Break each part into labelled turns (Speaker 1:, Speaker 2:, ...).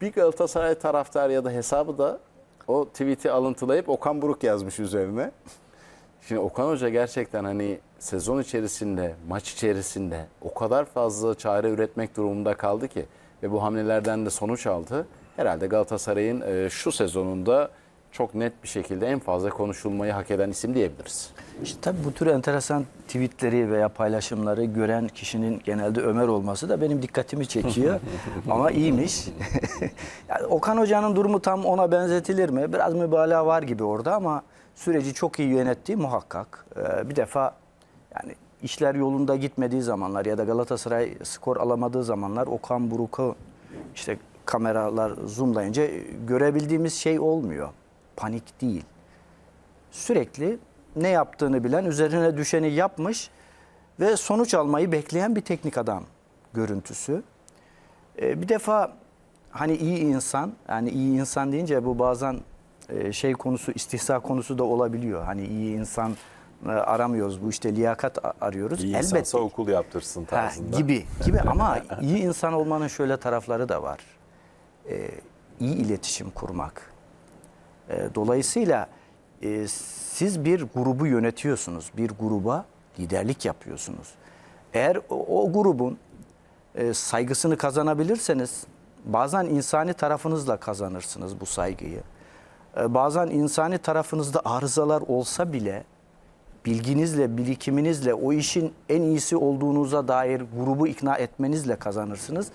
Speaker 1: Bir Galatasaray taraftar ya da hesabı da o tweet'i alıntılayıp Okan Buruk yazmış üzerine. Şimdi Okan Hoca gerçekten hani sezon içerisinde, maç içerisinde o kadar fazla çare üretmek durumunda kaldı ki ve bu hamlelerden de sonuç aldı. Herhalde Galatasaray'ın e, şu sezonunda çok net bir şekilde en fazla konuşulmayı hak eden isim diyebiliriz.
Speaker 2: İşte tabii bu tür enteresan tweetleri veya paylaşımları gören kişinin genelde Ömer olması da benim dikkatimi çekiyor. Ama iyiymiş. yani Okan Hoca'nın durumu tam ona benzetilir mi? Biraz mübalağa var gibi orada ama süreci çok iyi yönettiği muhakkak. Ee, bir defa yani işler yolunda gitmediği zamanlar ya da Galatasaray skor alamadığı zamanlar Okan Buruk'u işte kameralar zoomlayınca görebildiğimiz şey olmuyor. Panik değil sürekli ne yaptığını bilen, üzerine düşeni yapmış ve sonuç almayı bekleyen bir teknik adam görüntüsü. Ee, bir defa hani iyi insan, yani iyi insan deyince bu bazen e, şey konusu, istihza konusu da olabiliyor. Hani iyi insan e, aramıyoruz, bu işte liyakat arıyoruz.
Speaker 3: İyi insansa okul yaptırsın
Speaker 2: Ha,
Speaker 3: tarzında.
Speaker 2: gibi gibi ama iyi insan olmanın şöyle tarafları da var. Ee, iyi iletişim kurmak. Ee, dolayısıyla e, siz bir grubu yönetiyorsunuz. Bir gruba liderlik yapıyorsunuz. Eğer o, grubun e, saygısını kazanabilirseniz bazen insani tarafınızla kazanırsınız bu saygıyı. E, bazen insani tarafınızda arızalar olsa bile bilginizle, birikiminizle o işin en iyisi olduğunuza dair grubu ikna etmenizle kazanırsınız.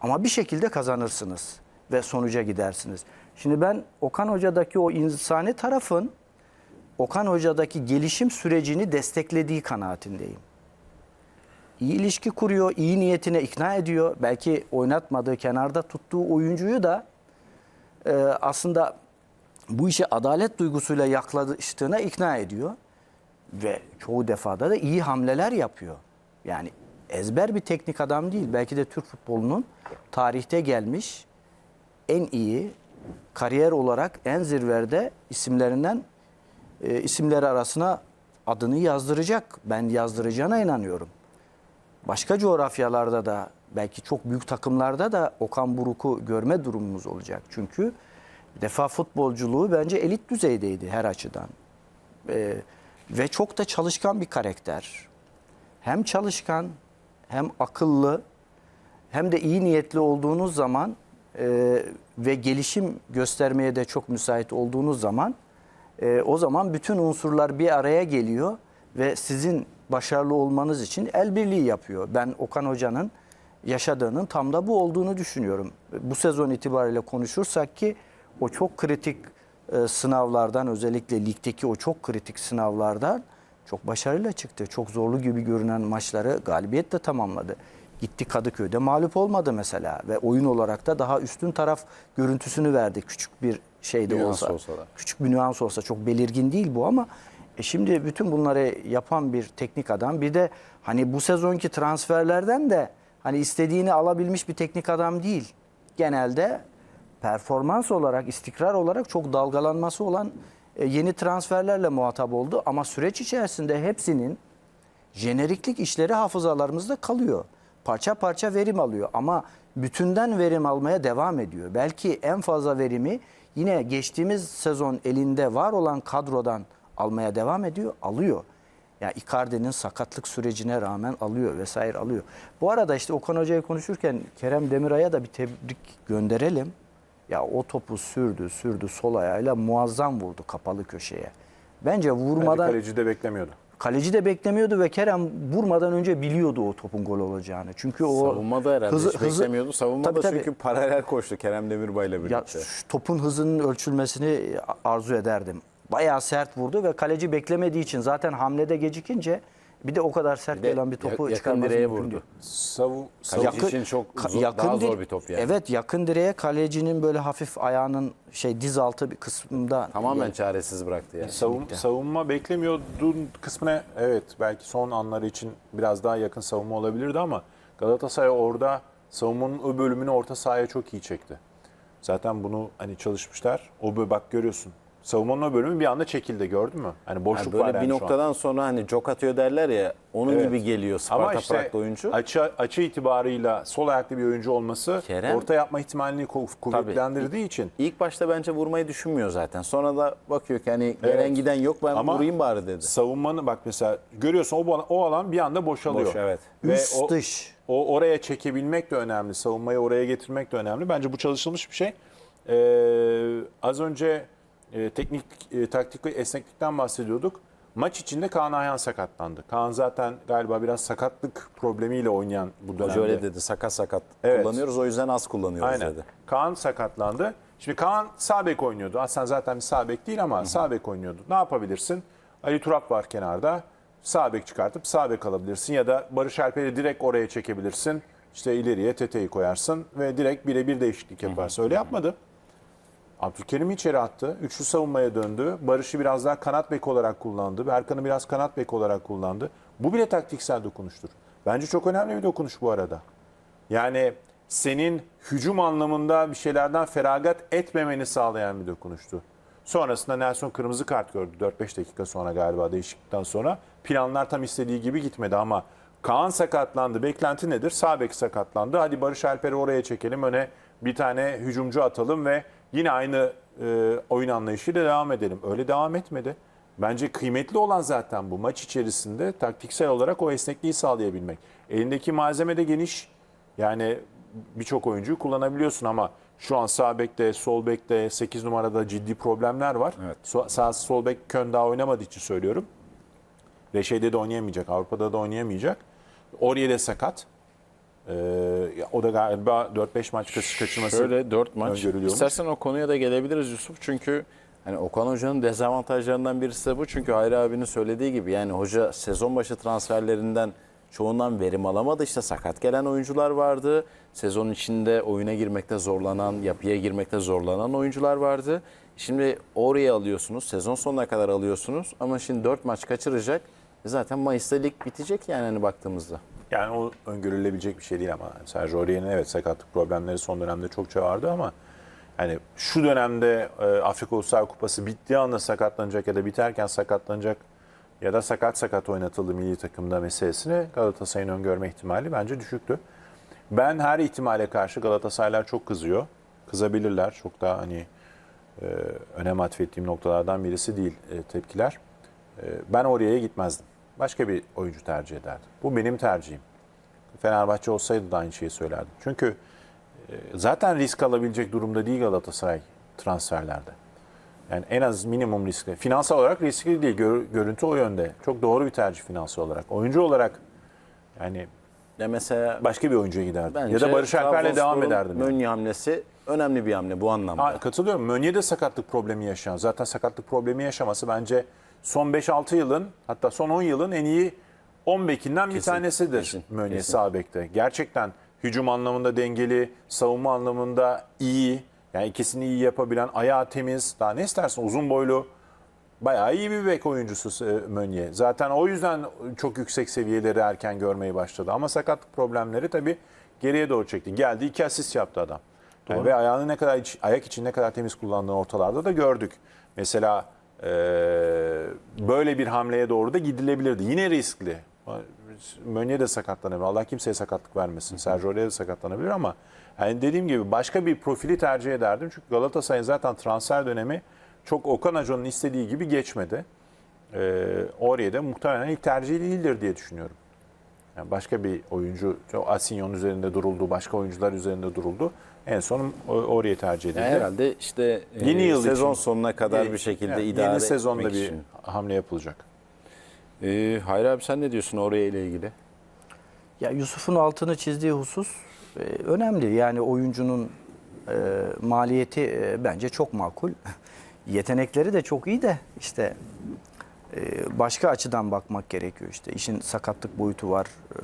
Speaker 2: Ama bir şekilde kazanırsınız ve sonuca gidersiniz. Şimdi ben Okan Hoca'daki o insani tarafın Okan Hoca'daki gelişim sürecini desteklediği kanaatindeyim. İyi ilişki kuruyor, iyi niyetine ikna ediyor. Belki oynatmadığı, kenarda tuttuğu oyuncuyu da e, aslında bu işe adalet duygusuyla yaklaştığına ikna ediyor. Ve çoğu defada da iyi hamleler yapıyor. Yani ezber bir teknik adam değil. Belki de Türk futbolunun tarihte gelmiş en iyi kariyer olarak en zirvede isimlerinden e, isimleri arasına adını yazdıracak. Ben yazdıracağına inanıyorum. Başka coğrafyalarda da belki çok büyük takımlarda da Okan Buruk'u görme durumumuz olacak. Çünkü defa futbolculuğu bence elit düzeydeydi her açıdan. Ee, ve çok da çalışkan bir karakter. Hem çalışkan hem akıllı hem de iyi niyetli olduğunuz zaman e, ve gelişim göstermeye de çok müsait olduğunuz zaman e, o zaman bütün unsurlar bir araya geliyor ve sizin başarılı olmanız için el birliği yapıyor. Ben Okan Hoca'nın yaşadığının tam da bu olduğunu düşünüyorum. Bu sezon itibariyle konuşursak ki o çok kritik e, sınavlardan özellikle ligdeki o çok kritik sınavlardan çok başarıyla çıktı. Çok zorlu gibi görünen maçları galibiyetle tamamladı. Gitti Kadıköy'de mağlup olmadı mesela ve oyun olarak da daha üstün taraf görüntüsünü verdi. Küçük bir şey de
Speaker 1: Nüans
Speaker 2: olsa.
Speaker 1: olsa da.
Speaker 2: Küçük bir nüans olsa çok belirgin değil bu ama e şimdi bütün bunları yapan bir teknik adam bir de hani bu sezonki transferlerden de hani istediğini alabilmiş bir teknik adam değil. Genelde performans olarak, istikrar olarak çok dalgalanması olan e, yeni transferlerle muhatap oldu ama süreç içerisinde hepsinin jeneriklik işleri hafızalarımızda kalıyor. Parça parça verim alıyor ama bütünden verim almaya devam ediyor. Belki en fazla verimi yine geçtiğimiz sezon elinde var olan kadrodan almaya devam ediyor, alıyor. Ya Icardi'nin sakatlık sürecine rağmen alıyor vesaire alıyor. Bu arada işte Okan Hoca'yı konuşurken Kerem Demiray'a da bir tebrik gönderelim. Ya o topu sürdü, sürdü sol ayağıyla muazzam vurdu kapalı köşeye. Bence
Speaker 3: Bence
Speaker 2: vurmadan
Speaker 3: kaleci de beklemiyordu.
Speaker 2: Kaleci de beklemiyordu ve Kerem vurmadan önce biliyordu o topun gol olacağını. Çünkü o
Speaker 1: Savunmada herhalde hiç beklemiyordu. Savunmada
Speaker 2: Tabii, tabii.
Speaker 1: çünkü paralel koştu Kerem Demirbay'la
Speaker 2: Ya
Speaker 1: birlikte.
Speaker 2: şu topun hızının ölçülmesini arzu ederdim. Bayağı sert vurdu ve kaleci beklemediği için zaten hamlede gecikince bir de o kadar sert
Speaker 1: Bir de
Speaker 2: gelen bir topu
Speaker 1: yakın
Speaker 2: çıkarması
Speaker 1: direğe vurdu.
Speaker 2: değil.
Speaker 3: Savu, savu-
Speaker 1: için çok zor- daha
Speaker 2: dir-
Speaker 1: zor bir top yani.
Speaker 2: Evet yakın direğe kalecinin böyle hafif ayağının şey diz altı bir kısmında
Speaker 1: Tamamen çaresiz bıraktı yani.
Speaker 3: savun, savunma beklemiyordun kısmına evet belki son anları için biraz daha yakın savunma olabilirdi ama Galatasaray orada savunmanın o bölümünü orta sahaya çok iyi çekti. Zaten bunu hani çalışmışlar. O bak görüyorsun. Savunmanın o bölümü bir anda çekildi gördün mü? Hani boşluk
Speaker 1: Yani
Speaker 3: var
Speaker 1: böyle
Speaker 3: yani
Speaker 1: bir noktadan sonra hani jok atıyor derler ya onun
Speaker 3: Evet.
Speaker 1: gibi geliyor Sparta
Speaker 3: Ama işte
Speaker 1: Prag'da oyuncu.
Speaker 3: açı, açı itibarıyla sol ayaklı bir oyuncu olması
Speaker 1: Kerem-
Speaker 3: orta yapma ihtimalini ku- kuvvetlendirdiği için
Speaker 1: İlk başta bence vurmayı düşünmüyor zaten. Sonra da bakıyor ki hani
Speaker 3: Evet.
Speaker 1: gelen giden yok ben
Speaker 3: Ama
Speaker 1: vurayım bari dedi.
Speaker 3: savunmanı bak mesela görüyorsun o, alan- o alan bir anda boşalıyor.
Speaker 1: Boş, evet.
Speaker 3: Ve
Speaker 2: Üst
Speaker 3: o,
Speaker 2: dış.
Speaker 3: o oraya çekebilmek de önemli. Savunmayı oraya getirmek de önemli. Bence bu çalışılmış bir şey. Ee, az önce e, teknik, e, taktik ve esneklikten bahsediyorduk. Maç içinde Kaan Ayhan sakatlandı. Kaan zaten galiba biraz sakatlık problemiyle oynayan bu dönemde.
Speaker 1: Hoca öyle dedi sakat sakat
Speaker 3: Evet.
Speaker 1: kullanıyoruz o yüzden az kullanıyoruz
Speaker 3: Aynen.
Speaker 1: dedi.
Speaker 3: Kaan sakatlandı. Şimdi Kaan sağ bek oynuyordu. Aslında zaten bir sağ bek değil ama sağ bek oynuyordu. Ne yapabilirsin? Ali Turap var kenarda. Sağ bek çıkartıp sağ bek alabilirsin ya da Barış Alper'i direkt oraya çekebilirsin. İşte ileriye Tete'yi koyarsın ve direkt birebir değişiklik yaparsın. Öyle yapmadı. Abdülkerim'i içeri attı. Üçlü savunmaya döndü. Barış'ı biraz daha kanat bek olarak kullandı. Berkan'ı biraz kanat bek olarak kullandı. Bu bile taktiksel dokunuştur. Bence çok önemli bir dokunuş bu arada. Yani senin hücum anlamında bir şeylerden feragat etmemeni sağlayan bir dokunuştu. Sonrasında Nelson kırmızı kart gördü 4-5 dakika sonra galiba değişiklikten sonra. Planlar tam istediği gibi gitmedi ama Kaan sakatlandı. Beklenti nedir? Sağ bek sakatlandı. Hadi Barış Alper'i oraya çekelim. Öne bir tane hücumcu atalım ve yine aynı e, oyun anlayışıyla devam edelim. Öyle devam etmedi. Bence kıymetli olan zaten bu maç içerisinde taktiksel olarak o esnekliği sağlayabilmek. Elindeki malzeme de geniş. Yani birçok oyuncuyu kullanabiliyorsun ama şu an sağ bekte, sol bekte, 8 numarada ciddi problemler var.
Speaker 1: Evet.
Speaker 3: So- Sağ sol bek Kön daha oynamadığı için söylüyorum. Reşe'de de oynayamayacak, Avrupa'da da oynayamayacak. Oraya de sakat. Ee, o da galiba 4-5 maç kaç- kaçırması.
Speaker 1: Şöyle 4 maç. İstersen o konuya da gelebiliriz Yusuf. Çünkü hani Okan Hoca'nın dezavantajlarından birisi de bu. Çünkü Hayri abinin söylediği gibi yani hoca sezon başı transferlerinden çoğundan verim alamadı. İşte sakat gelen oyuncular vardı. Sezon içinde oyuna girmekte zorlanan, yapıya girmekte zorlanan oyuncular vardı. Şimdi oraya alıyorsunuz. Sezon sonuna kadar alıyorsunuz. Ama şimdi 4 maç kaçıracak. E Zaten Mayıs'ta lig bitecek yani hani baktığımızda.
Speaker 3: Yani o öngörülebilecek bir şey değil ama Sergio Aurier'in evet sakatlık problemleri son dönemde çokça vardı ama hani şu dönemde e, Afrika Uluslar Kupası bittiği anda sakatlanacak ya da biterken sakatlanacak ya da sakat sakat oynatıldı milli takımda meselesini Galatasaray'ın öngörme ihtimali bence düşüktü. Ben her ihtimale karşı Galatasaraylar çok kızıyor. Kızabilirler. Çok da hani e, önem atfettiğim noktalardan birisi değil e, tepkiler. E, ben oraya gitmezdim. Başka bir oyuncu tercih ederdim. Bu benim tercihim. Fenerbahçe olsaydı da aynı şeyi söylerdim. Çünkü e, zaten risk alabilecek durumda değil Galatasaray transferlerde. Yani en az minimum riskli. Finansal olarak riskli değil. Gör- görüntü o yönde. Çok doğru bir tercih finansal olarak. Oyuncu olarak yani
Speaker 1: Ya mesela
Speaker 3: başka bir oyuncuya giderdim. ya da Barış Alper'le devam ederdim. yani.
Speaker 1: Mönye hamlesi önemli bir hamle bu anlamda.
Speaker 3: Ha, katılıyorum. Mönye de sakatlık problemi yaşayan. Zaten sakatlık problemi yaşaması bence son 5-6 yılın hatta son 10 yılın en iyi 10 bekinden bir
Speaker 1: Kesin,
Speaker 3: tanesidir
Speaker 1: kesin,
Speaker 3: Mönye
Speaker 1: kesin.
Speaker 3: sağ bekte. Gerçekten hücum anlamında dengeli, savunma anlamında iyi. Yani ikisini iyi yapabilen, ayağı temiz. Daha ne istersin uzun boylu. Bayağı iyi bir bek oyuncusu e, Mönye. Zaten o yüzden çok yüksek seviyeleri erken görmeyi başladı. Ama sakatlık problemleri tabii geriye doğru çekti. Geldi iki asist yaptı adam. Yani ve ayağını ne kadar iç- ayak için ne kadar temiz kullandığını ortalarda da gördük. Mesela böyle bir hamleye doğru da gidilebilirdi. Yine riskli. Mönye de sakatlanabilir. Allah kimseye sakatlık vermesin. Sergio de sakatlanabilir ama yani dediğim gibi başka bir profili tercih ederdim. Çünkü Galatasaray'ın zaten transfer dönemi çok Okan Hoca'nın istediği gibi geçmedi. Ee, oraya da muhtemelen ilk tercihi değildir diye düşünüyorum. Yani başka bir oyuncu, Asinyon üzerinde duruldu, başka oyuncular üzerinde duruldu. En son oraya tercih edildi.
Speaker 1: Yani herhalde işte
Speaker 3: Yeni
Speaker 1: e,
Speaker 3: yıl
Speaker 1: sezon
Speaker 3: için.
Speaker 1: sonuna kadar
Speaker 3: Yeni-
Speaker 1: bir şekilde
Speaker 3: yani
Speaker 1: idare
Speaker 3: Yeni sezonda bir
Speaker 1: için.
Speaker 3: hamle yapılacak.
Speaker 1: Ee, Hayri abi sen ne diyorsun oraya ile ilgili?
Speaker 2: Ya Yusuf'un altını çizdiği husus e, önemli. Yani oyuncunun e, maliyeti e, bence çok makul. Yetenekleri de çok iyi de işte e, başka açıdan bakmak gerekiyor işte. İşin sakatlık boyutu var. e,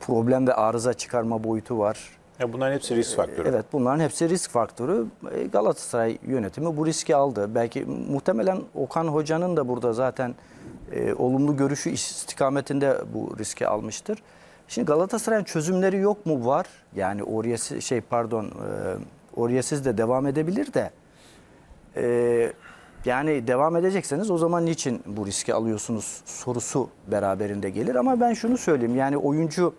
Speaker 2: problem ve arıza çıkarma boyutu var.
Speaker 3: Ya bunların hepsi risk faktörü.
Speaker 2: Evet bunların hepsi risk faktörü. Galatasaray yönetimi bu riski aldı. Belki muhtemelen Okan Hoca'nın da burada zaten e, olumlu görüşü istikametinde bu riski almıştır. Şimdi Galatasaray'ın çözümleri yok mu? Var. Yani Oryesiz şey pardon e, Oryesiz de devam edebilir de e, Yani devam edecekseniz o zaman niçin bu riski alıyorsunuz sorusu beraberinde gelir. Ama ben şunu söyleyeyim yani oyuncu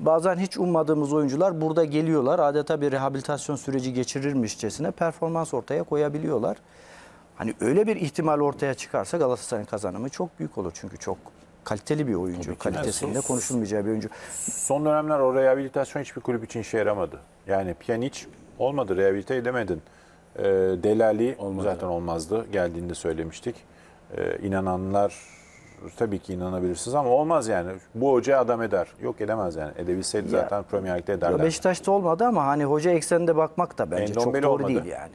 Speaker 2: bazen hiç ummadığımız oyuncular burada geliyorlar. Adeta bir rehabilitasyon süreci geçirirmişçesine performans ortaya koyabiliyorlar. Hani öyle bir ihtimal ortaya çıkarsa Galatasaray'ın kazanımı çok büyük olur. Çünkü çok kaliteli bir oyuncu. Kalitesinde konuşulmayacağı bir oyuncu.
Speaker 3: Son dönemler o rehabilitasyon hiçbir kulüp için işe yaramadı. Yani Pjanic olmadı, rehabilite edemedin. Ee, Delali zaten olmazdı. Geldiğinde söylemiştik. Ee, inananlar tabii ki inanabilirsiniz ama olmaz yani. Bu hoca adam eder. Yok edemez yani. Edebilseydi
Speaker 2: Ya-
Speaker 3: zaten Premier Lig'de ederler.
Speaker 2: Beşiktaş'ta olmadı ama hani hoca ekseninde bakmak da bence çok
Speaker 3: Endombele
Speaker 2: doğru
Speaker 3: olmadı.
Speaker 2: değil yani.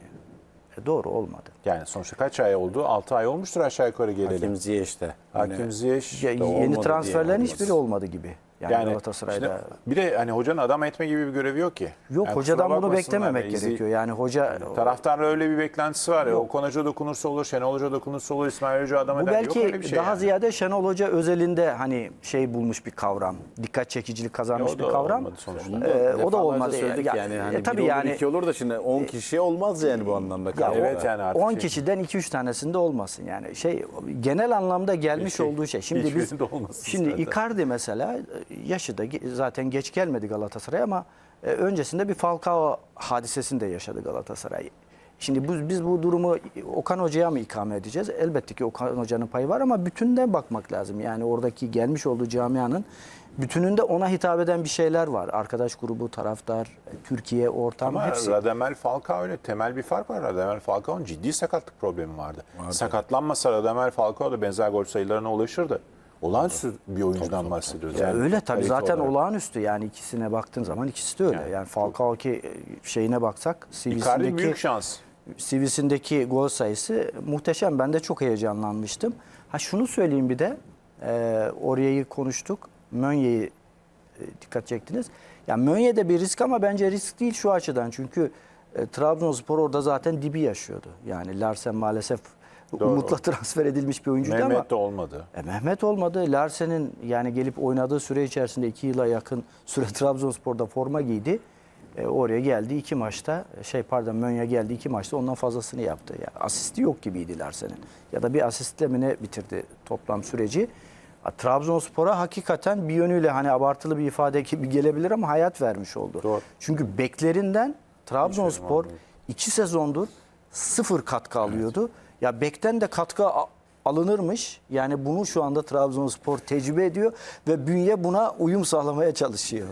Speaker 2: E, doğru olmadı.
Speaker 3: Yani sonuçta kaç ay oldu? 6 ay olmuştur aşağı yukarı gelelim.
Speaker 1: Hakim Ziyech'te.
Speaker 3: Hakim Ziyech
Speaker 2: Ya,
Speaker 3: de
Speaker 2: yeni
Speaker 1: olmadı
Speaker 2: transferlerin hiçbiri olmadı gibi. Yani,
Speaker 3: Yani
Speaker 2: Galatasaray'da.
Speaker 3: bir de hani hocanın adam etme gibi bir görevi yok ki.
Speaker 2: Yok
Speaker 3: Yani
Speaker 2: hocadan bunu beklememek
Speaker 3: ya, izley-
Speaker 2: gerekiyor. Yani hoca
Speaker 3: Taraftarla öyle bir beklentisi var ya. Okan Hoca dokunursa olur, Şenol Hoca dokunursa olur, İsmail Hoca adam
Speaker 2: bu
Speaker 3: eder.
Speaker 2: belki
Speaker 3: yok öyle bir şey
Speaker 2: daha
Speaker 3: yani.
Speaker 2: ziyade Şenol Hoca özelinde hani şey bulmuş bir kavram. Dikkat çekicilik kazanmış
Speaker 3: Ya o
Speaker 2: bir
Speaker 3: da
Speaker 2: kavram.
Speaker 3: olmadı sonuçta.
Speaker 2: Ee, o da olmadı.
Speaker 1: söyledik
Speaker 2: Ya-
Speaker 1: yani.
Speaker 2: ya
Speaker 1: Hani
Speaker 2: tabii
Speaker 1: bir olur,
Speaker 2: yani-
Speaker 1: iki olur da şimdi 10 kişi olmaz yani bu anlamda.
Speaker 2: Ya
Speaker 1: kadroda.
Speaker 3: Evet yani artık
Speaker 2: 10
Speaker 3: şey-
Speaker 2: kişiden 2-3 tanesinde olmasın yani. Şey genel anlamda gelmiş
Speaker 3: Keşke
Speaker 2: olduğu şey. Şimdi biz şimdi
Speaker 3: zaten.
Speaker 2: Icardi mesela yaşı da zaten geç gelmedi Galatasaray'a ama e, öncesinde bir Falcao hadisesini de yaşadı Galatasaray. Şimdi bu, biz bu durumu Okan Hoca'ya mı ikame edeceğiz? Elbette ki Okan Hoca'nın payı var ama bütünden bakmak lazım. Yani oradaki gelmiş olduğu camianın bütününde ona hitap eden bir şeyler var. Arkadaş grubu, taraftar, Türkiye, ortam
Speaker 3: Ama
Speaker 2: hepsi.
Speaker 3: Radamel Falcao öyle temel bir fark var. Radamel Falcao'nun ciddi sakatlık problemi vardı. Sakatlanmasa Radamel Falcao da benzer gol sayılarına ulaşırdı. Olağanüstü bir oyuncudan bahsediyoruz.
Speaker 2: Ya
Speaker 3: yani
Speaker 2: öyle tabii
Speaker 3: kalite
Speaker 2: zaten
Speaker 3: olarak.
Speaker 2: olağanüstü yani ikisine baktığın zaman ikisi de öyle. Yani,
Speaker 3: Yani
Speaker 2: Falcao ki şeyine baksak CV'sindeki
Speaker 3: büyük şans.
Speaker 2: CV'sindeki gol sayısı muhteşem. Ben de çok heyecanlanmıştım. Ha şunu söyleyeyim bir de e, orayı konuştuk. Mönye'yi e, dikkat çektiniz. Ya Mönye de bir risk ama bence risk değil şu açıdan. Çünkü e, Trabzonspor orada zaten dibi yaşıyordu. Yani Larsen maalesef umutla transfer edilmiş bir oyuncuydu ama
Speaker 3: Mehmet de olmadı.
Speaker 2: e, Mehmet olmadı. Larsen'in yani gelip oynadığı süre içerisinde iki yıla yakın süre Trabzonspor'da forma giydi. E, oraya geldi iki maçta şey pardon Mönye geldi iki maçta ondan fazlasını yaptı. Yani asisti yok gibiydi Larsen'in. Ya da bir asistle mi ne bitirdi toplam süreci. Trabzonspor'a hakikaten bir yönüyle hani abartılı bir ifade gibi gelebilir ama hayat vermiş oldu.
Speaker 3: Doğru.
Speaker 2: Çünkü beklerinden Trabzonspor iki sezondur sıfır katkı alıyordu. Ya bekten de katkı alınırmış. Yani bunu şu anda Trabzonspor tecrübe ediyor ve bünye buna uyum sağlamaya çalışıyor.